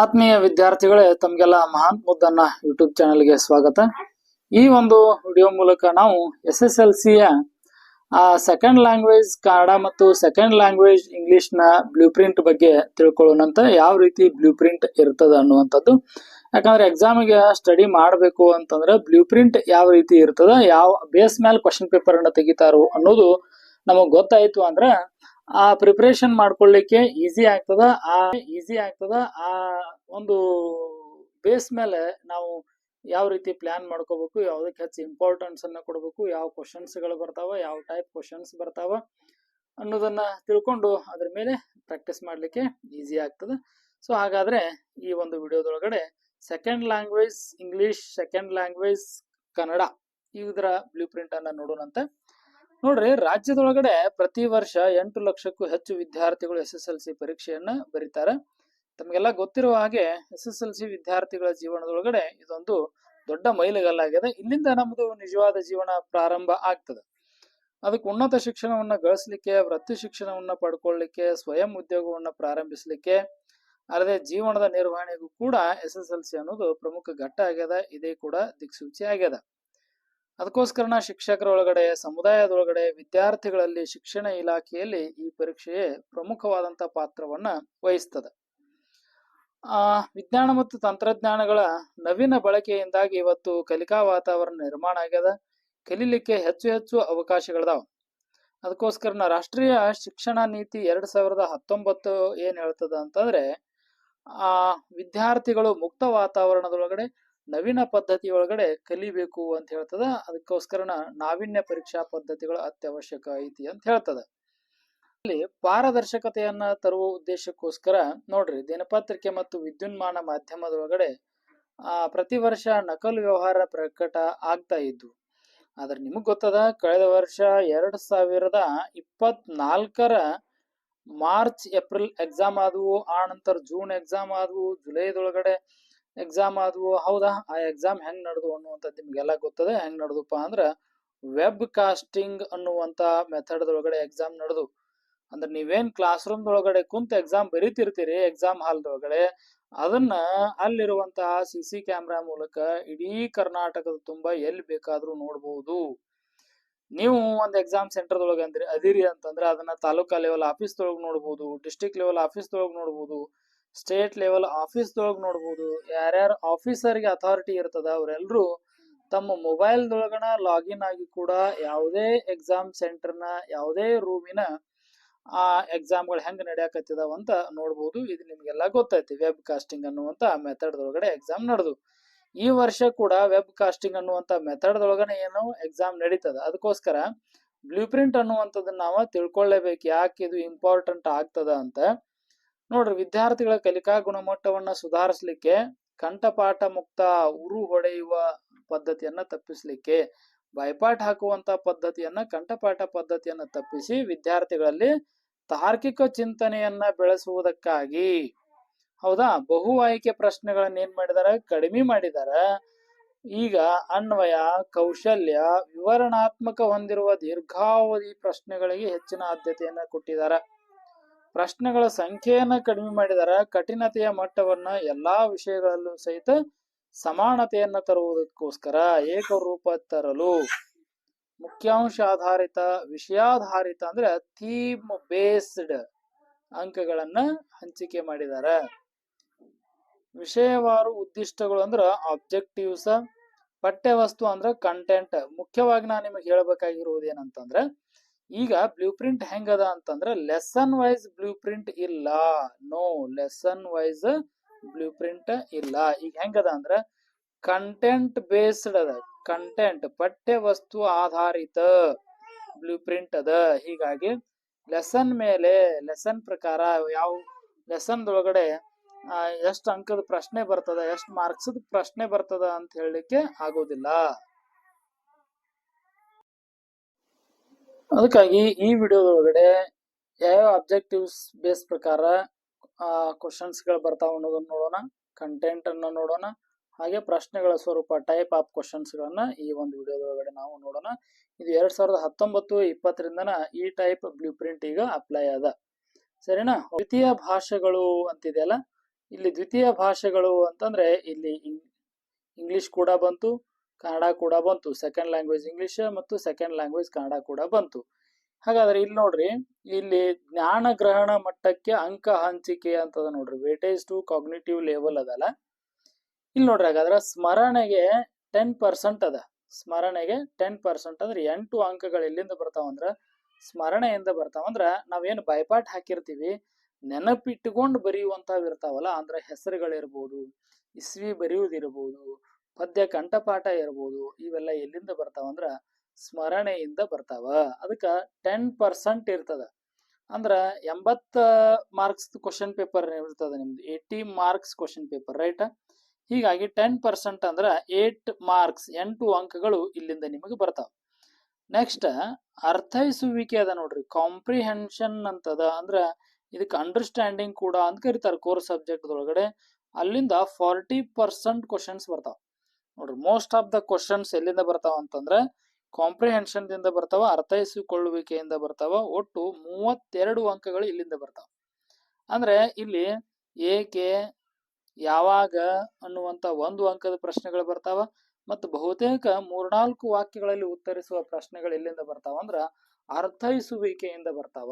ಆತ್ಮೀಯ ವಿದ್ಯಾರ್ಥಿಗಳೇ, ತಮಗೆಲ್ಲ ಮಹಾನ್ ಮುದ್ದನ್ನ ಯೂಟ್ಯೂಬ್ ಚಾನೆಲ್ಗೆ ಸ್ವಾಗತ. ಈ ಒಂದು ವಿಡಿಯೋ ಮೂಲಕ ನಾವು ಎಸ್ ಎಸ್ ಎಲ್ ಸಿಯ ಸೆಕೆಂಡ್ ಲ್ಯಾಂಗ್ವೇಜ್ ಕನ್ನಡ ಮತ್ತು ಸೆಕೆಂಡ್ ಲ್ಯಾಂಗ್ವೇಜ್ ಇಂಗ್ಲಿಷ್ನ ಬ್ಲೂ ಪ್ರಿಂಟ್ ಬಗ್ಗೆ ತಿಳ್ಕೊಳ್ಳೋಣಂತ ಯಾವ ರೀತಿ ಬ್ಲೂ ಪ್ರಿಂಟ್ ಇರ್ತದ ಅನ್ನುವಂಥದ್ದು. ಯಾಕಂದ್ರೆ ಎಕ್ಸಾಮಿಗೆ ಸ್ಟಡಿ ಮಾಡಬೇಕು ಅಂತಂದ್ರೆ ಬ್ಲೂ ಪ್ರಿಂಟ್ ಯಾವ ರೀತಿ ಇರ್ತದ, ಯಾವ ಬೇಸ್ ಮೇಲೆ ಕ್ವಶನ್ ಪೇಪರ್ ಅನ್ನ ತೆಗಿತಾರೋ ಅನ್ನೋದು ನಮಗ್ ಗೊತ್ತಾಯ್ತು ಅಂದ್ರೆ ಆ ಪ್ರಿಪರೇಷನ್ ಮಾಡ್ಕೊಳ್ಳಿಕ್ಕೆ ಈಸಿ ಆಗ್ತದ, ಆ ಈಸಿ ಆಗ್ತದ, ಆ ಒಂದು ಬೇಸ್ ಮೇಲೆ ನಾವು ಯಾವ ರೀತಿ ಪ್ಲಾನ್ ಮಾಡ್ಕೋಬೇಕು, ಯಾವ್ದಕ್ಕೆ ಹೆಚ್ಚು ಇಂಪಾರ್ಟೆನ್ಸ್ ಅನ್ನ ಕೊಡಬೇಕು, ಯಾವ ಕ್ವಶನ್ಸ್ಗಳು ಬರ್ತಾವ, ಯಾವ ಟೈಪ್ ಕ್ವಶನ್ಸ್ ಬರ್ತಾವ ಅನ್ನೋದನ್ನ ತಿಳ್ಕೊಂಡು ಅದ್ರ ಮೇಲೆ ಪ್ರಾಕ್ಟೀಸ್ ಮಾಡ್ಲಿಕ್ಕೆ ಈಸಿ ಆಗ್ತದೆ. ಸೊ ಹಾಗಾದ್ರೆ ಈ ಒಂದು ವಿಡಿಯೋದೊಳಗಡೆ second language English second language Kannada, ಇದರ ಬ್ಲೂ ಪ್ರಿಂಟ್ ಅನ್ನ ನೋಡೋಣಂತೆ. ನೋಡ್ರಿ, ರಾಜ್ಯದೊಳಗಡೆ ಪ್ರತಿ ವರ್ಷ ಎಂಟು ಲಕ್ಷಕ್ಕೂ ಹೆಚ್ಚು ವಿದ್ಯಾರ್ಥಿಗಳು ಎಸ್ ಎಸ್ ಎಲ್ ಸಿ ಪರೀಕ್ಷೆಯನ್ನ ಬರೀತಾರೆ. ತಮಗೆಲ್ಲ ಗೊತ್ತಿರುವ ಹಾಗೆ ಎಸ್ ಎಸ್ ಎಲ್ ಸಿ ವಿದ್ಯಾರ್ಥಿಗಳ ಜೀವನದೊಳಗಡೆ ಇದೊಂದು ದೊಡ್ಡ ಮೈಲುಗಲ್ಲಾಗಿದೆ. ಇಲ್ಲಿಂದ ನಮ್ದು ನಿಜವಾದ ಜೀವನ ಪ್ರಾರಂಭ ಆಗ್ತದೆ. ಅದಕ್ಕೆ ಉನ್ನತ ಶಿಕ್ಷಣವನ್ನ ಗಳಿಸ್ಲಿಕ್ಕೆ, ವೃತ್ತಿ ಶಿಕ್ಷಣವನ್ನ ಪಡ್ಕೊಳ್ಳಿಕ್ಕೆ, ಸ್ವಯಂ ಉದ್ಯೋಗವನ್ನ ಪ್ರಾರಂಭಿಸ್ಲಿಕ್ಕೆ, ಅಲ್ಲದೆ ಜೀವನದ ನಿರ್ವಹಣೆಗೂ ಕೂಡ ಎಸ್ ಎಸ್ ಎಲ್ ಸಿ ಅನ್ನೋದು ಪ್ರಮುಖ ಘಟ್ಟ ಆಗ್ಯದ. ಇದೇ ಕೂಡ ದಿಕ್ಸೂಚಿ ಆಗ್ಯದ. ಅದಕ್ಕೋಸ್ಕರನ ಶಿಕ್ಷಕರೊಳಗಡೆ, ಸಮುದಾಯದೊಳಗಡೆ, ವಿದ್ಯಾರ್ಥಿಗಳಲ್ಲಿ ಶಿಕ್ಷಣ ಇಲಾಖೆಯಲ್ಲಿ ಈ ಪರೀಕ್ಷೆಯೇ ಪ್ರಮುಖವಾದಂಥ ಪಾತ್ರವನ್ನ ವಹಿಸ್ತದೆ. ಆ, ವಿಜ್ಞಾನ ಮತ್ತು ತಂತ್ರಜ್ಞಾನಗಳ ನವೀನ ಬಳಕೆಯಿಂದಾಗಿ ಇವತ್ತು ಕಲಿಕಾ ವಾತಾವರಣ ನಿರ್ಮಾಣ ಆಗ್ಯದ. ಕಲೀಲಿಕ್ಕೆ ಹೆಚ್ಚು ಹೆಚ್ಚು ಅವಕಾಶಗಳದಾವ. ಅದಕ್ಕೋಸ್ಕರನ ರಾಷ್ಟ್ರೀಯ ಶಿಕ್ಷಣ ನೀತಿ ಎರಡ್ ಸಾವಿರದ ಹತ್ತೊಂಬತ್ತು ಏನ್ ಹೇಳ್ತದ ಅಂತಂದ್ರೆ, ಆ, ವಿದ್ಯಾರ್ಥಿಗಳು ಮುಕ್ತ ವಾತಾವರಣದೊಳಗಡೆ ನವೀನ ಪದ್ಧತಿ ಒಳಗಡೆ ಕಲಿಬೇಕು ಅಂತ ಹೇಳ್ತದ. ಅದಕ್ಕೋಸ್ಕರನ ನಾವಿನ್ಯ ಪರೀಕ್ಷಾ ಪದ್ಧತಿಗಳು ಅತ್ಯವಶ್ಯಕ ಐತಿ ಅಂತ ಹೇಳ್ತದ. ಇಲ್ಲಿ ಪಾರದರ್ಶಕತೆಯನ್ನ ತರುವ ಉದ್ದೇಶಕ್ಕೋಸ್ಕರ ನೋಡ್ರಿ, ದಿನಪತ್ರಿಕೆ ಮತ್ತು ವಿದ್ಯುನ್ಮಾನ ಮಾಧ್ಯಮದೊಳಗಡೆ, ಆ, ಪ್ರತಿ ವರ್ಷ ನಕಲು ವ್ಯವಹಾರ ಪ್ರಕಟ ಆಗ್ತಾ ಇದ್ದು ಆದ್ರೆ ನಿಮಗ್ ಗೊತ್ತದ, ಕಳೆದ ವರ್ಷ ಎರಡ್ ಸಾವಿರದ ಇಪ್ಪತ್ನಾಲ್ಕರ ಮಾರ್ಚ್, ಏಪ್ರಿಲ್ ಎಕ್ಸಾಮ್ ಆದವು, ಆ ನಂತರ ಜೂನ್ ಎಕ್ಸಾಮ್ ಆದವು, ಜುಲೈದೊಳಗಡೆ ಎಕ್ಸಾಮ್ ಆದವು, ಹೌದಾ? ಆ ಎಕ್ಸಾಮ್ ಹೆಂಗ್ ನಡೆದು ಅನ್ನುವಂಥದ್ದು ನಿಮ್ಗೆಲ್ಲ ಗೊತ್ತದೆ. ಹೆಂಗ್ ನಡೆದಪ್ಪ ಅಂದ್ರ ವೆಬ್ ಕಾಸ್ಟಿಂಗ್ ಅನ್ನುವಂತ ಮೆಥಡ್ ಒಳಗಡೆ ಎಕ್ಸಾಮ್ ನಡೆದು. ಅಂದ್ರೆ ನೀವೇನ್ ಕ್ಲಾಸ್ ರೂಮ್ ಒಳಗಡೆ ಕುಂತ ಎಕ್ಸಾಮ್ ಬರೀತಿರ್ತೀರಿ ಎಕ್ಸಾಮ್ ಹಾಲ್ದೊಳಗಡೆ ಅದನ್ನ ಅಲ್ಲಿರುವಂತಹ ಸಿ ಸಿ ಕ್ಯಾಮ್ರಾ ಮೂಲಕ ಇಡೀ ಕರ್ನಾಟಕದ ತುಂಬಾ ಎಲ್ಲಿ ಬೇಕಾದ್ರೂ ನೋಡಬಹುದು ನೀವು ಒಂದು ಎಕ್ಸಾಮ್ ಸೆಂಟರ್ ದೊಳಗೆ ಅಂದ್ರೆ ಅದಿರಿ ಅಂತಂದ್ರೆ ಅದನ್ನ ತಾಲೂಕಾ ಲೆವೆಲ್ ಆಫೀಸ್ ದೊಳಗೆ ನೋಡ್ಬೋದು ಡಿಸ್ಟಿಕ್ ಲೆವೆಲ್ ಆಫೀಸ್ ದೊಳಗೆ ನೋಡ್ಬೋದು. ಸ್ಟೇಟ್ ಲೆವೆಲ್ ಆಫೀಸ್ ದೊಳಗೆ ನೋಡ್ಬೋದು. ಯಾರ್ಯಾರು ಆಫೀಸರ್ಗೆ ಅಥಾರಿಟಿ ಇರ್ತದ ಅವರೆಲ್ಲರೂ ತಮ್ಮ ಮೊಬೈಲ್ ದೊಳಗನ ಲಾಗಿನ್ ಆಗಿ ಕೂಡ ಯಾವುದೇ ಎಕ್ಸಾಮ್ ಸೆಂಟರ್ನ ಯಾವುದೇ ರೂಮಿನ ಆ ಎಕ್ಸಾಮ್ಗಳು ಹೆಂಗ್ ನಡೆಯಕತ್ತಿದಾವ ಅಂತ ನೋಡ್ಬೋದು. ಇದು ನಿಮಗೆಲ್ಲ ಗೊತ್ತೈತಿ ವೆಬ್ ಕಾಸ್ಟಿಂಗ್ ಅನ್ನುವಂತ ಮೆಥಡ್ ದೊಳಗಡೆ ಎಕ್ಸಾಮ್ ನಡೆದು. ಈ ವರ್ಷ ಕೂಡ ವೆಬ್ ಕಾಸ್ಟಿಂಗ್ ಅನ್ನುವಂತ ಮೆಥಡ್ ದೊಳಗನೆ ಏನು ಎಕ್ಸಾಮ್ ನಡೀತದ. ಅದಕ್ಕೋಸ್ಕರ ಬ್ಲೂ ಪ್ರಿಂಟ್ ಅನ್ನುವಂಥದ್ದನ್ನ ನಾವು ತಿಳ್ಕೊಳ್ಳೇಬೇಕು ಯಾಕೆ ಇದು ಇಂಪಾರ್ಟೆಂಟ್ ಆಗ್ತದ ಅಂತ. ನೋಡ್ರಿ ವಿದ್ಯಾರ್ಥಿಗಳ ಕಲಿಕಾ ಗುಣಮಟ್ಟವನ್ನ ಸುಧಾರಿಸಲಿಕ್ಕೆ ಕಂಠಪಾಠ ಮುಕ್ತ ಉರು ಹೊಡೆಯುವ ಪದ್ಧತಿಯನ್ನ ತಪ್ಪಿಸ್ಲಿಕ್ಕೆ ಬೈಪಾಠ ಹಾಕುವಂತ ಪದ್ಧತಿಯನ್ನ, ಕಂಠಪಾಠ ಪದ್ಧತಿಯನ್ನ ತಪ್ಪಿಸಿ ವಿದ್ಯಾರ್ಥಿಗಳಲ್ಲಿ ತಾರ್ಕಿಕ ಚಿಂತನೆಯನ್ನ ಬೆಳೆಸುವುದಕ್ಕಾಗಿ. ಹೌದಾ? ಬಹು ಆಯ್ಕೆ ಪ್ರಶ್ನೆಗಳನ್ನ ಏನ್ ಮಾಡಿದಾರ? ಕಡಿಮೆ ಮಾಡಿದಾರ. ಈಗ ಅನ್ವಯ, ಕೌಶಲ್ಯ, ವಿವರಣಾತ್ಮಕ ಹೊಂದಿರುವ ದೀರ್ಘಾವಧಿ ಪ್ರಶ್ನೆಗಳಿಗೆ ಹೆಚ್ಚಿನ ಆದ್ಯತೆಯನ್ನ ಕೊಟ್ಟಿದ್ದಾರೆ ಪ್ರಶ್ನೆಗಳ ಸಂಖ್ಯೆಯನ್ನ ಕಡಿಮೆ ಮಾಡಿದರೆ ಕಠಿಣತೆಯ ಮಟ್ಟವನ್ನ ಎಲ್ಲಾ ವಿಷಯಗಳಲ್ಲೂ ಸಹಿತ ಸಮಾನತೆಯನ್ನ ತರುವುದಕ್ಕೋಸ್ಕರ ಏಕರೂಪ ತರಲು ಮುಖ್ಯಾಂಶ ಆಧಾರಿತ, ವಿಷಯಾಧಾರಿತ ಅಂದ್ರೆ ಥೀಮ್ ಬೇಸ್ಡ್ ಅಂಕಗಳನ್ನ ಹಂಚಿಕೆ ಮಾಡಿದ್ದಾರೆ. ವಿಷಯವಾರು ಉದ್ದಿಷ್ಟಗಳು ಅಂದ್ರ ಆಬ್ಜೆಕ್ಟಿವ್ಸ್ ಪಠ್ಯವಸ್ತು ಅಂದ್ರ ಕಂಟೆಂಟ್ ಮುಖ್ಯವಾಗಿ ನಾನು ನಿಮಗೆ ಹೇಳಬೇಕಾಗಿರುವುದು ಏನಂತಂದ್ರೆ ಈಗ ಬ್ಲೂ ಪ್ರಿಂಟ್ ಹೆಂಗದ ಅಂತಂದ್ರೆ ಲೆಸನ್ ವೈಸ್ ಬ್ಲೂ ಪ್ರಿಂಟ್ ಇಲ್ಲ. No lesson wise blueprint ಇಲ್ಲ. ಈಗ ಹೆಂಗದ ಅಂದ್ರ ಕಂಟೆಂಟ್ ಬೇಸ್ಡ್ ಅದ. ಕಂಟೆಂಟ್ ಪಠ್ಯ ವಸ್ತು ಆಧಾರಿತ ಬ್ಲೂ ಪ್ರಿಂಟ್ ಅದ. ಹೀಗಾಗಿ ಲೆಸನ್ ಮೇಲೆ ಲೆಸನ್ ಪ್ರಕಾರ ಯಾವ ಲೆಸನ್ ಒಳಗಡೆ ಎಷ್ಟು ಅಂಕದ ಪ್ರಶ್ನೆ ಬರ್ತದ, ಎಷ್ಟು ಮಾರ್ಕ್ಸ್ ಪ್ರಶ್ನೆ ಬರ್ತದ ಅಂತ ಹೇಳಲಿಕ್ಕೆ ಆಗೋದಿಲ್ಲ. ಅದಕ್ಕಾಗಿ ಈ ವಿಡಿಯೋದೊಳಗಡೆ ಯಾವ ಅಬ್ಜೆಕ್ಟಿವ್ಸ್ ಬೇಸ್ ಪ್ರಕಾರ ಕ್ವಶನ್ಸ್ಗಳು ಬರ್ತಾವ ಅನ್ನೋದನ್ನ ನೋಡೋಣ ಕಂಟೆಂಟ್ ಅನ್ನ ನೋಡೋಣ, ಹಾಗೆ ಪ್ರಶ್ನೆಗಳ ಸ್ವರೂಪ ಟೈಪ್ ಆಫ್ ಕ್ವಶನ್ಸ್ ಗಳನ್ನ ಈ ಒಂದು ವಿಡಿಯೋದೊಳಗಡೆ ನಾವು ನೋಡೋಣ. ಇದು ಎರಡ್ ಸಾವಿರದ ಹತ್ತೊಂಬತ್ತು ಇಪ್ಪತ್ತರಿಂದನ ಈ ಟೈಪ್ ಬ್ಲೂ ಪ್ರಿಂಟ್ ಈಗ ಅಪ್ಲೈ ಆದ. ಸರಿನಾ? ದ್ವಿತೀಯ ಭಾಷೆಗಳು ಅಂತಿದೆಯಲ್ಲ? ಇಲ್ಲಿ ದ್ವಿತೀಯ ಭಾಷೆಗಳು ಅಂತಂದ್ರೆ ಇಲ್ಲಿ ಇಂಗ್- ಇಂಗ್ಲಿಷ್ ಕೂಡ ಬಂತು ಕನ್ನಡ ಕೂಡ ಬಂತು. ಸೆಕೆಂಡ್ ಲ್ಯಾಂಗ್ವೇಜ್ ಇಂಗ್ಲಿಷ್ ಮತ್ತು ಸೆಕೆಂಡ್ ಲ್ಯಾಂಗ್ವೇಜ್ ಕನ್ನಡ ಕೂಡ ಬಂತು. ಹಾಗಾದ್ರೆ ಇಲ್ಲಿ ನೋಡ್ರಿ, ಇಲ್ಲಿ ಜ್ಞಾನ ಗ್ರಹಣ ಮಟ್ಟಕ್ಕೆ ಅಂಕ ಹಂಚಿಕೆ ಅಂತದ ನೋಡ್ರಿ. ವೇಟೇಜ್ ಟು ಕಾಗ್ನಿಟಿವ್ ಲೆವೆಲ್ ಅದಲ್ಲ. ಇಲ್ಲಿ ನೋಡ್ರಿ ಹಾಗಾದ್ರೆ ಸ್ಮರಣೆಗೆ ಟೆನ್ ಪರ್ಸೆಂಟ್ ಅದ. ಸ್ಮರಣೆಗೆ ಟೆನ್ ಪರ್ಸೆಂಟ್ ಅಂದ್ರೆ ಎಂಟು ಅಂಕಗಳು ಎಲ್ಲಿಂದ ಬರ್ತಾವಂದ್ರ ಸ್ಮರಣೆಯಿಂದ ಬರ್ತಾವಂದ್ರ ನಾವೇನು ಬೈಪಾಟ್ ಹಾಕಿರ್ತೀವಿ ನೆನಪಿಟ್ಟುಕೊಂಡು ಬರೆಯುವಂತಾವ್ ಇರ್ತಾವಲ್ಲ, ಅಂದ್ರೆ ಹೆಸರುಗಳಿರ್ಬೋದು, ಇಸ್ವಿ ಬರೆಯುವುದಿರ್ಬೋದು ಪದ್ಯ, ಕಂಠಪಾಠ ಇರ್ಬೋದು, ಇವೆಲ್ಲ ಎಲ್ಲಿಂದ ಬರ್ತಾವ ಅಂದ್ರ ಸ್ಮರಣೆಯಿಂದ ಬರ್ತಾವ. ಅದಕ್ಕ ಟೆನ್ ಪರ್ಸೆಂಟ್ ಇರ್ತದ. ಅಂದ್ರ ಎಂಬತ್ತ ಮಾರ್ಕ್ಸ್ ಕ್ವಶನ್ ಪೇಪರ್ ಇರ್ತದ ನಿಮ್ದು eighty marks question paper right ಹೀಗಾಗಿ ಟೆನ್ ಪರ್ಸೆಂಟ್ ಅಂದ್ರ ಏಟ್ ಮಾರ್ಕ್ಸ್ ಎಂಟು ಅಂಕಗಳು ಇಲ್ಲಿಂದ ನಿಮಗೆ ಬರ್ತಾವ. ನೆಕ್ಸ್ಟ್ ಅರ್ಥೈಸುವಿಕೆ ಅದ ನೋಡ್ರಿ ಕಾಂಪ್ರಿಹೆನ್ಷನ್ ಅಂತದ, ಅಂದ್ರ ಇದಕ್ಕೆ ಅಂಡರ್ಸ್ಟ್ಯಾಂಡಿಂಗ್ ಕೂಡ ಅಂತ ಕರೀತಾರೆ ಕೋರ್ ಸಬ್ಜೆಕ್ಟ್ ಒಳಗಡೆ ಅಲ್ಲಿಂದ ಫಾರ್ಟಿ ಪರ್ಸೆಂಟ್ ಕ್ವಶನ್ಸ್ ಬರ್ತಾವ. ನೋಡ್ರಿ ಮೋಸ್ಟ್ ಆಫ್ ದ ಕ್ವಶನ್ಸ್ ಎಲ್ಲಿಂದ ಬರ್ತಾವ ಅಂತಂದ್ರೆ ಕಾಂಪ್ರಿಹೆನ್ಷನ್ ದಿಂದ ಬರ್ತಾವ, ಅರ್ಥೈಸಿಕೊಳ್ಳುವಿಕೆಯಿಂದ ಬರ್ತಾವ, ಒಟ್ಟು ಮೂವತ್ತೆರಡು ಅಂಕಗಳು ಇಲ್ಲಿಂದ ಬರ್ತಾವ. ಅಂದ್ರೆ ಇಲ್ಲಿ ಏಕೆ, ಯಾವಾಗ ಅನ್ನುವಂತ ಒಂದು ಅಂಕದ ಪ್ರಶ್ನೆಗಳು ಬರ್ತಾವ, ಮತ್ತು ಬಹುತೇಕ ಮೂರ್ನಾಲ್ಕು ವಾಕ್ಯಗಳಲ್ಲಿ ಉತ್ತರಿಸುವ ಪ್ರಶ್ನೆಗಳು ಎಲ್ಲಿಂದ ಬರ್ತಾವ ಅಂದ್ರ, ಅರ್ಥೈಸುವಿಕೆಯಿಂದ ಬರ್ತಾವ.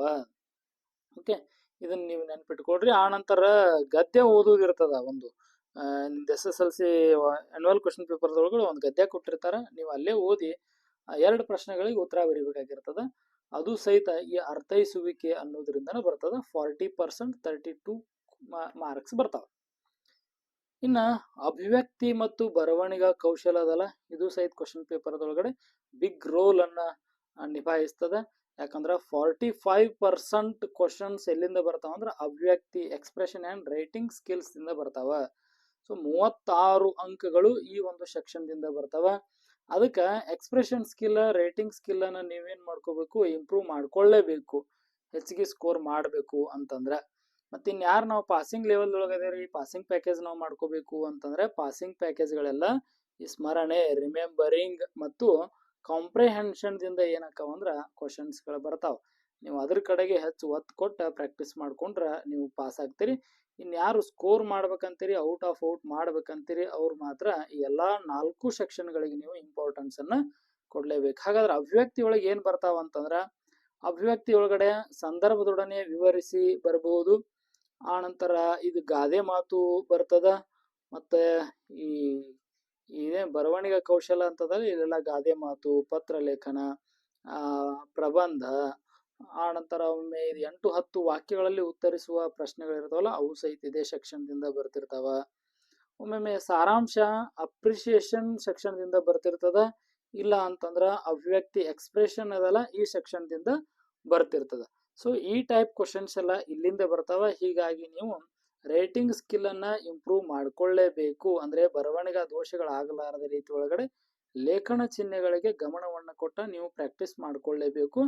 ಓಕೆ ಇದನ್ನ ನೀವು ನೆನ್ಪಿಟ್ಕೊಡ್ರಿ ಆ ನಂತರ ಗದ್ಯ ಓದುವುದಿರ್ತದ ಒಂದು. S S L C annual question ಪೇಪರ್ದೊಳಗಡೆ ಒಂದು ಗದ್ಯ ಕೊಟ್ಟಿರ್ತಾರೆ. ನೀವು ಅಲ್ಲೇ ಓದಿ ಎರಡು ಪ್ರಶ್ನೆಗಳಿಗೆ ಉತ್ತರ ಬರೀಬೇಕಾಗಿರ್ತದ. ಅದು ಸಹಿತ ಈ ಅರ್ಥೈಸುವಿಕೆ ಅನ್ನೋದ್ರಿಂದನೇ ಬರ್ತದೆ. Forty percent thirty two marks ಬರ್ತಾವ. ಇನ್ನ ಅಭಿವ್ಯಕ್ತಿ ಮತ್ತು ಬರವಣಿಗೆ ಕೌಶಲ ಅದಲ್ಲ. ಇದು ಸಹಿತ ಕ್ವಶನ್ ಪೇಪರ್ದೊಳಗಡೆ ಬಿಗ್ ರೋಲ್ ಅನ್ನ ನಿಭಾಯಿಸ್ತದ. ಯಾಕಂದ್ರ ಫಾರ್ಟಿ ಫೈವ್ ಪರ್ಸೆಂಟ್ ಕ್ವಶನ್ಸ್ ಎಲ್ಲಿಂದ ಬರ್ತಾವ ಅಂದ್ರೆ ಅಭಿವ್ಯಕ್ತಿ ಎಕ್ಸ್ಪ್ರೆಷನ್ ಆ್ಯಂಡ್ ರೈಟಿಂಗ್ ಸ್ಕಿಲ್ಸ್ ಇಂದ ಬರ್ತಾವ. ಸೊ ಮೂವತ್ತಾರು ಅಂಕಗಳು ಈ ಒಂದು ಸೆಕ್ಷನ್ದಿಂದ ಬರ್ತಾವ. ಅದಕ್ಕೆ ಎಕ್ಸ್ಪ್ರೆಷನ್ ಸ್ಕಿಲ್ ರೇಟಿಂಗ್ ಸ್ಕಿಲ್ ಅನ್ನ ನೀವೇನ್ ಮಾಡ್ಕೋಬೇಕು? ಇಂಪ್ರೂವ್ ಮಾಡ್ಕೊಳ್ಳೇಬೇಕು ಹೆಚ್ಚಿಗೆ ಸ್ಕೋರ್ ಮಾಡಬೇಕು ಅಂತಂದ್ರೆ. ಮತ್ತೆ ಇನ್ಯಾರು ನಾವು ಪಾಸಿಂಗ್ ಲೆವೆಲ್ ಒಳಗದೇವ್ರಿ ಪಾಸಿಂಗ್ ಪ್ಯಾಕೇಜ್ ನಾವು ಮಾಡ್ಕೋಬೇಕು ಅಂತಂದ್ರೆ ಪಾಸಿಂಗ್ ಪ್ಯಾಕೇಜ್ಗಳೆಲ್ಲ ಸ್ಮರಣೆ ರಿಮೆಂಬರಿಂಗ್ ಮತ್ತು ಕಾಂಪ್ರಿಹೆನ್ಷನ್ ದಿಂದ ಏನಾಕವ ಅಂದ್ರ ಕ್ವಶನ್ಸ್ಗಳು ಬರ್ತಾವ. ನೀವು ಅದ್ರ ಕಡೆಗೆ ಹೆಚ್ಚು ಒತ್ತು ಕೊಟ್ಟು ಪ್ರಾಕ್ಟೀಸ್ ಮಾಡ್ಕೊಂಡ್ರೆ ನೀವು ಪಾಸ್ ಆಗ್ತೀರಿ. ಇನ್ ಯಾರು ಸ್ಕೋರ್ ಮಾಡ್ಬೇಕಂತೀರಿ ಔಟ್ ಆಫ್ ಔಟ್ ಮಾಡ್ಬೇಕಂತೀರಿ, ಅವ್ರು ಮಾತ್ರ ಈ ಎಲ್ಲಾ ನಾಲ್ಕು ಸೆಕ್ಷನ್ ಗಳಿಗೆ ನೀವು ಇಂಪಾರ್ಟೆನ್ಸ್ ಅನ್ನ ಕೊಡ್ಲೇಬೇಕು. ಹಾಗಾದ್ರೆ ಅಭಿವ್ಯಕ್ತಿ ಒಳಗೆ ಏನ್ ಬರ್ತಾವ ಅಂತಂದ್ರ, ಅಭಿವ್ಯಕ್ತಿ ಒಳಗಡೆ ಸಂದರ್ಭದೊಡನೆ ವಿವರಿಸಿ ಬರಬಹುದು ಆ ನಂತರ ಇದು ಗಾದೆ ಮಾತು ಬರ್ತದ, ಮತ್ತೆ ಈ ಇದೇ ಬರವಣಿಗೆ ಕೌಶಲ ಅಂತಂದ್ರೆ ಇಲ್ಲೆಲ್ಲ ಗಾದೆ ಮಾತು ಪತ್ರ ಲೇಖನ ಪ್ರಬಂಧ ಆ ನಂತರ ಒಮ್ಮೆ ಇದು ಎಂಟು ಹತ್ತು ವಾಕ್ಯಗಳಲ್ಲಿ ಉತ್ತರಿಸುವ ಪ್ರಶ್ನೆಗಳಿರ್ತಾವಲ್ಲ ಅವು ಸಹಿತ ಇದೇ ಸೆಕ್ಷನ್ ದಿಂದ ಬರ್ತಿರ್ತಾವ ಒಮ್ಮೊಮ್ಮೆ ಸಾರಾಂಶ ಅಪ್ರಿಸಿಯೇಷನ್ ಸೆಕ್ಷನ್ ದಿಂದ ಬರ್ತಿರ್ತದ, ಇಲ್ಲ ಅಂತಂದ್ರ ಅಭಿವ್ಯಕ್ತಿ ಎಕ್ಸ್ಪ್ರೆಷನ್ ಅದಲ್ಲ, ಈ ಸೆಕ್ಷನ್ ದಿಂದ ಬರ್ತಿರ್ತದ. ಸೊ ಈ ಟೈಪ್ ಕ್ವಶನ್ಸ್ ಎಲ್ಲ ಇಲ್ಲಿಂದ ಬರ್ತಾವ, ಹೀಗಾಗಿ ನೀವು ರೈಟಿಂಗ್ ಸ್ಕಿಲ್ ಅನ್ನ ಇಂಪ್ರೂವ್ ಮಾಡ್ಕೊಳ್ಳೇಬೇಕು. ಅಂದ್ರೆ ಬರವಣಿಗೆ ದೋಷಗಳಾಗಲಾರದ ರೀತಿ ಒಳಗಡೆ ಲೇಖನ ಚಿಹ್ನೆಗಳಿಗೆ ಗಮನವನ್ನು ಕೊಟ್ಟ ನೀವು ಪ್ರಾಕ್ಟೀಸ್ ಮಾಡ್ಕೊಳ್ಳೇಬೇಕು.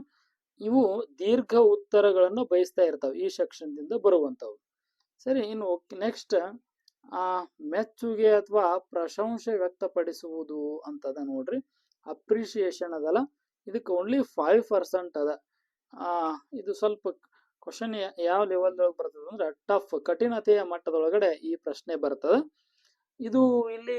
ಇವು ದೀರ್ಘ ಉತ್ತರಗಳನ್ನು ಬಯಸ್ತಾ ಇರ್ತಾವೆ ಈ ಸೆಕ್ಷನ್ದಿಂದ ಬರುವಂಥವು. ಸರಿ, ಇನ್ನು ನೆಕ್ಸ್ಟ್ ಆ ಮೆಚ್ಚುಗೆ ಅಥವಾ ಪ್ರಶಂಸೆ ವ್ಯಕ್ತಪಡಿಸುವುದು ಅಂತದ ನೋಡ್ರಿ. ಅಪ್ರಿಸಿಯೇಷನ್ ಅದಲ್ಲ, ಇದಕ್ಕೆ ಓನ್ಲಿ ಫೈವ್ ಪರ್ಸೆಂಟ್ ಅದ. ಇದು ಸ್ವಲ್ಪ ಕ್ವಶನ್ ಯಾವ ಲೆವೆಲ್ದೊಳಗೆ ಬರ್ತದೆ ಅಂದ್ರೆ ಟಫ್ ಕಠಿಣತೆಯ ಮಟ್ಟದೊಳಗಡೆ ಈ ಪ್ರಶ್ನೆ ಬರ್ತದೆ. ಇದು ಇಲ್ಲಿ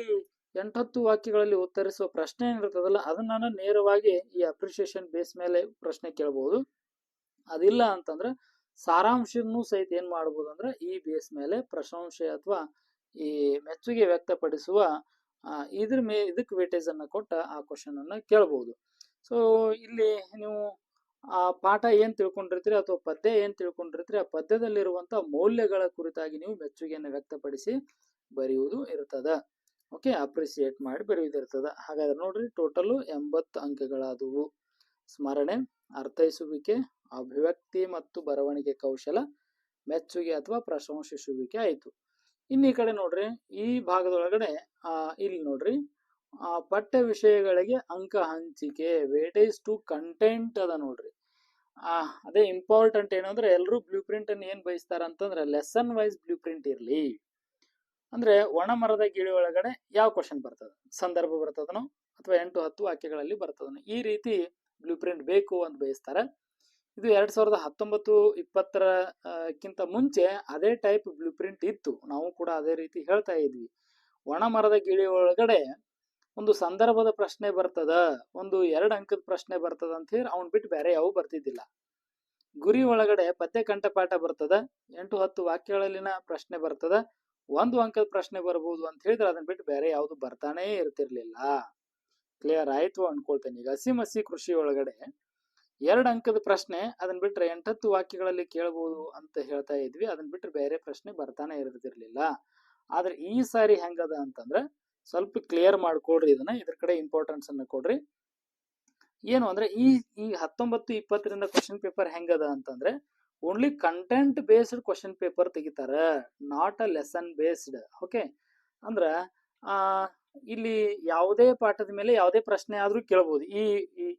ಎಂಟತ್ತು ವಾಕ್ಯಗಳಲ್ಲಿ ಉತ್ತರಿಸುವ ಪ್ರಶ್ನೆ ಏನಿರ್ತದಲ್ಲ, ಅದನ್ನ ನೇರವಾಗಿ ಈ ಅಪ್ರಿಷಿಯೇಷನ್ ಬೇಸ್ ಮೇಲೆ ಪ್ರಶ್ನೆ ಕೇಳಬಹುದು ಅದಿಲ್ಲ ಅಂತಂದ್ರೆ ಸಾರಾಂಶನೂ ಸಹಿತ ಏನ್ ಮಾಡ್ಬೋದು ಅಂದ್ರೆ ಈ ಬೇಸ್ ಮೇಲೆ ಪ್ರಶಂಸೆ ಅಥವಾ ಈ ಮೆಚ್ಚುಗೆ ವ್ಯಕ್ತಪಡಿಸುವ ಇದ್ರ ಮೇ ಇದಕ್ಕೆ ವೇಟೇಜ್ ಅನ್ನ ಕೊಟ್ಟ ಆ ಕ್ವಶನ್ ಅನ್ನ ಕೇಳಬಹುದು ಸೊ ಇಲ್ಲಿ ನೀವು ಆ ಪಾಠ ಏನ್ ತಿಳ್ಕೊಂಡಿರ್ತೀರಿ ಅಥವಾ ಪದ್ಯ ಏನ್ ತಿಳ್ಕೊಂಡಿರ್ತೀರಿ ಆ ಪದ್ಯದಲ್ಲಿರುವಂತ ಮೌಲ್ಯಗಳ ಕುರಿತಾಗಿ ನೀವು ಮೆಚ್ಚುಗೆಯನ್ನು ವ್ಯಕ್ತಪಡಿಸಿ ಬರೆಯುವುದು ಇರ್ತದ. ಓಕೆ ಅಪ್ರಿಸಿಯೇಟ್ ಮಾಡಿ ಬರೆಯುವುದಿರ್ತದ ಹಾಗಾದ್ರೆ ನೋಡ್ರಿ ಟೋಟಲು ಎಂಬತ್ತು ಅಂಕಗಳಾದವು. ಸ್ಮರಣೆ, ಅರ್ಥೈಸುವಿಕೆ, ಅಭಿವ್ಯಕ್ತಿ ಮತ್ತು ಬರವಣಿಗೆ ಕೌಶಲ, ಮೆಚ್ಚುಗೆ ಅಥವಾ ಪ್ರಶಂಸಿಸುವಿಕೆ ಆಯಿತು. ಇನ್ನು ಈ ಕಡೆ ನೋಡ್ರಿ, ಈ ಭಾಗದೊಳಗಡೆ ಇಲ್ಲಿ ನೋಡ್ರಿ ಪಠ್ಯ ವಿಷಯಗಳಿಗೆ ಅಂಕ ಹಂಚಿಕೆ ವೇಟೇಜ್ ಟು ಕಂಟೆಂಟ್ ಅದ ನೋಡ್ರಿ. ಅದೇ ಇಂಪಾರ್ಟೆಂಟ್ ಏನಂದ್ರೆ ಎಲ್ಲರೂ ಬ್ಲೂ ಪ್ರಿಂಟ್ ಅನ್ನು ಏನ್ ಬಯಸ್ತಾರ ಅಂತಂದ್ರೆ ಲೆಸನ್ ವೈಸ್ ಬ್ಲೂ ಪ್ರಿಂಟ್ ಇರ್ಲಿ. ಅಂದ್ರೆ ಒಣ ಮರದ ಗಿಳಿ ಒಳಗಡೆ ಯಾವ ಕ್ವಶನ್ ಬರ್ತದ? ಸಂದರ್ಭ ಬರ್ತದನೋ ಅಥವಾ ಎಂಟು ಹತ್ತು ವಾಕ್ಯಗಳಲ್ಲಿ ಬರ್ತದನೋ? ಈ ರೀತಿ ಬ್ಲೂ ಪ್ರಿಂಟ್ ಬೇಕು ಅಂತ ಬಯಸ್ತಾರೆ. ಇದು ಎರಡ್ ಸಾವಿರದ ಹತ್ತೊಂಬತ್ತು ಇಪ್ಪತ್ತರ ಕ್ಕಿಂತ ಮುಂಚೆ ಅದೇ ಟೈಪ್ ಬ್ಲೂ ಪ್ರಿಂಟ್ ಇತ್ತು. ನಾವು ಕೂಡ ಅದೇ ರೀತಿ ಹೇಳ್ತಾ ಇದ್ವಿ. ಒಣ ಮರದ ಗಿಳಿ ಒಳಗಡೆ ಒಂದು ಸಂದರ್ಭದ ಪ್ರಶ್ನೆ ಬರ್ತದ, ಒಂದು ಎರಡು ಅಂಕದ ಪ್ರಶ್ನೆ ಬರ್ತದ ಅಂತ ಹೇಳಿ ಅವ್ನ್ ಬಿಟ್ಟು ಬೇರೆ ಯಾವ ಬರ್ತಿದ್ದಿಲ್ಲ. ಗುರಿ ಒಳಗಡೆ ಪದ್ಯ ಕಂಠಪಾಠ ಬರ್ತದ, ಎಂಟು ಹತ್ತು ವಾಕ್ಯಗಳಲ್ಲಿನ ಪ್ರಶ್ನೆ ಬರ್ತದ ಒಂದು ಅಂಕದ ಪ್ರಶ್ನೆ ಬರ್ಬೋದು ಅಂತ ಹೇಳಿದ್ರೆ ಅದನ್ನ ಬಿಟ್ಟು ಬೇರೆ ಯಾವುದು ಬರ್ತಾನೇ ಇರ್ತಿರ್ಲಿಲ್ಲ. ಕ್ಲಿಯರ್ ಆಯ್ತು ಅನ್ಕೊಳ್ತೇನೆ. ಈಗ ಹಸಿ ಮಸಿ ಕೃಷಿ ಒಳಗಡೆ ಎರಡು ಅಂಕದ ಪ್ರಶ್ನೆ ಅದನ್ನ ಬಿಟ್ರೆ ಎಂಟತ್ತು ವಾಕ್ಯಗಳಲ್ಲಿ ಕೇಳಬಹುದು ಅಂತ ಹೇಳ್ತಾ ಇದ್ವಿ. ಅದನ್ನ ಬಿಟ್ರೆ ಬೇರೆ ಪ್ರಶ್ನೆ ಬರ್ತಾನೆ ಇರ್ತಿರ್ಲಿಲ್ಲ. ಆದ್ರೆ ಈ ಸಾರಿ ಹೆಂಗದ ಅಂತಂದ್ರೆ ಸ್ವಲ್ಪ ಕ್ಲಿಯರ್ ಮಾಡ್ಕೊಡ್ರಿ ಇದನ್ನ. ಇದ್ರ ಕಡೆ ಇಂಪಾರ್ಟೆನ್ಸ್ ಅನ್ನ ಕೊಡ್ರಿ. ಏನು ಅಂದ್ರೆ ಈ ಈ ಹತ್ತೊಂಬತ್ತು ಇಪ್ಪತ್ತರಿಂದ ಕ್ವಶನ್ ಪೇಪರ್ ಹೆಂಗದ ಅಂತಂದ್ರೆ only content based question paper ತೆಗಿತಾರ not a lesson based okay ಅಂದ್ರೆ ಇಲ್ಲಿ ಯಾವುದೇ ಪಾಠದ ಮೇಲೆ ಯಾವುದೇ ಪ್ರಶ್ನೆ ಆದರೂ ಕೇಳ್ಬೋದು. ಈ,